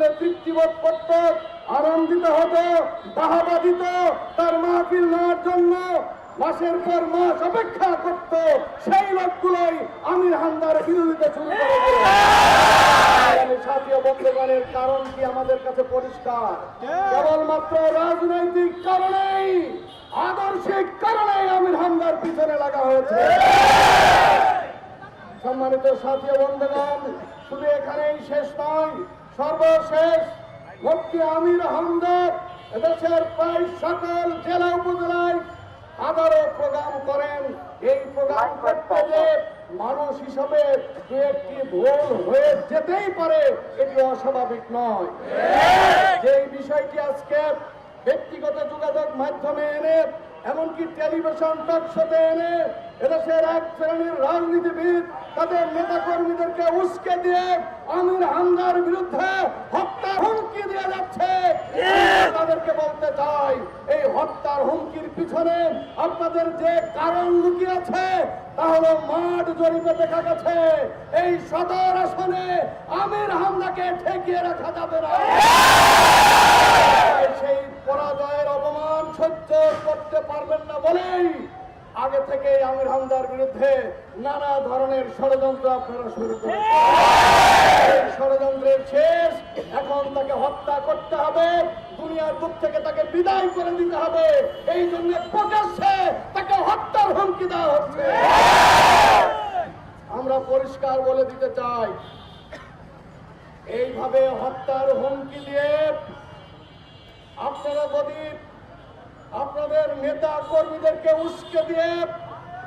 শুনে তৃপ্তিবোধ করত আনন্দিত হতো বাহাবা দিত তার মাহফিল নেওয়ার জন্য মাসের পর মাস অপেক্ষা করত সেই লোকগুলোই আমির হামদার বিরোধিতা শুরু কারণ কি আমাদের কাছে পরিষ্কার? কেবলমাত্র রাজনৈতিক কারণেই, আদর্শিক কারণেই আমির হামদার পিছনে লাগা হয়েছে। সম্মানিত বন্ধুগণ, শুধু এখানেই শেষ নয় সর্বশেষ মুক্তি আমির হামদার এদেশের প্রায় সকল জেলা উপজেলায় হাজারো প্রোগ্রাম করেন। এই প্রোগ্রাম করতে যে মানুষ হিসাবে দু একটি ভুল হয়ে যেতেই পারে, এটি অস্বাভাবিক নয়। যেই বিষয়টি আজকে ব্যক্তিগত যোগাযোগ মাধ্যমে এনে, এমনকি টেলিভিশন টক শোতে এনে, এদেশের এক শ্রেণির রাজনীতিবিদ, তাদের নেতা কর্মীদেরকে উস্কে দিয়ে আমির হামদার বিরুদ্ধে হত্যার হুমকি দিয়ে যাচ্ছে। তাদেরকে বলতে চাই এই হত্যার হুমকির পিছনে আপনাদের যে কারণ লুকিয়ে আছে তা হলো মাঠ জরিপে দেখা গেছে। এই সদর আসনে আমির হামদাকে ঠেকিয়ে রাখা যাবে না। সেই পরাজয়ের অপমান সহ্য করতে পারবেন না বলেই আগে থেকে আমির হামদার বিরুদ্ধে নানা ধরনের ষড়যন্ত্র আপনারা শুরু করেছেন। ষড়যন্ত্রের শেষ, এখন তাকে হত্যা করতে হবে, দুনিয়ার বুক থেকে তাকে বিদায় করে দিতে হবে। এই জন্য প্রকাশ্যে তাকে হত্যার হুমকি দেওয়া হচ্ছে। আমরা পরিষ্কার বলে দিতে চাই, এইভাবে হত্যার হুমকি দিয়ে আপনারা যদি আপনাদের নেতা কর্মীদেরকে উস্কে দিয়ে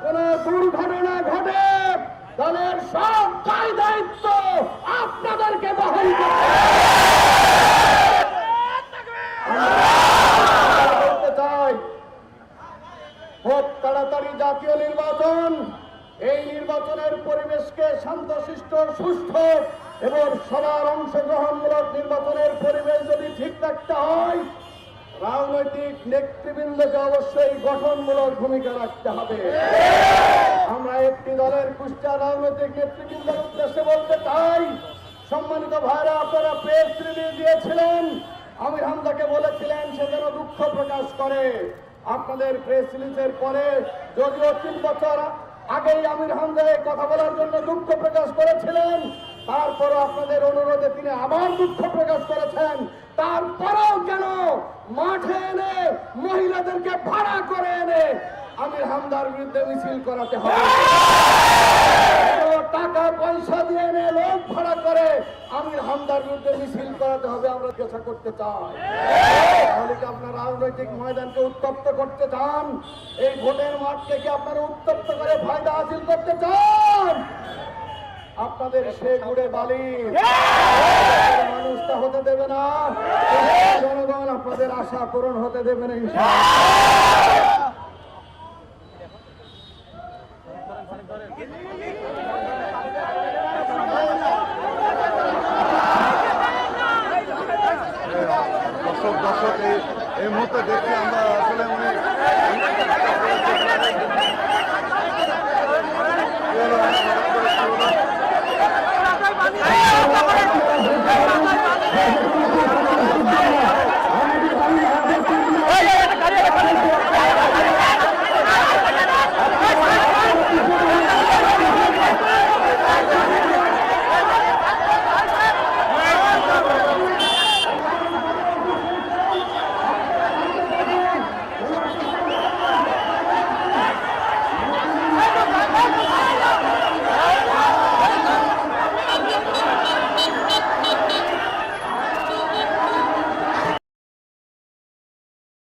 কোন দুর্ঘটনা ঘটে, দলের সব দায় দায়িত্ব আপনাদেরকে বহন করতে চাই খুব তাড়াতাড়ি জাতীয় নির্বাচন, এই নির্বাচনের পরিবেশকে শান্তশিষ্ট, সুষ্ঠু এবং সবার অংশগ্রহণমূলক নির্বাচনের পরিবেশ যদি ঠিক রাখতে হয় নেতৃবৃন্দকে অবশ্যই গঠনমূলক ভূমিকা রাখতে হবে। আমরা একটি দলের কুষ্টা রাজনৈতিক নেতৃবৃন্দের উদ্দেশ্যে বলতে চাই, সম্মানিত ভাইরা, আপনারা প্রেস রিলিজ দিয়েছিলেন। আমির হামদাকে বলেছিলেন সে যেন দুঃখ প্রকাশ করে। আপনাদের প্রেস রিলিজের পরে যদিও তিন বছর আগেই আমির হামদা কথা বলার জন্য দুঃখ প্রকাশ করেছিলেন, তারপরও আপনাদের অনুরোধে তিনি আবার দুঃখ প্রকাশ করেছেন। তারপরেও কেন মাঠে এনে মহিলাদেরকে ভাড়া করে এনে আমির হামদার বিরুদ্ধে মিছিল করাতে হবে। টাকা পয়সা দিয়ে এনে লোক ভাড়া করে আমির হামদার বিরুদ্ধে মিছিল করাতে হবে, আমরা চেষ্টা করতে চাই? তাহলে কি আপনার রাজনৈতিক ময়দানকে উত্তপ্ত করতে চান? এই ভোটের মাঠকে কি আপনারা উত্তপ্ত করে ফায়দা হাসিল করতে চান? আপনাদের সে গুড়ে বালি মানুষ তা হতে দেবে না আপনাদের আশা পূরণ হতে দেবে না ইনশাআল্লাহ। দর্শক দর্শক এই মুহূর্তে দেখছি আমরা আসলে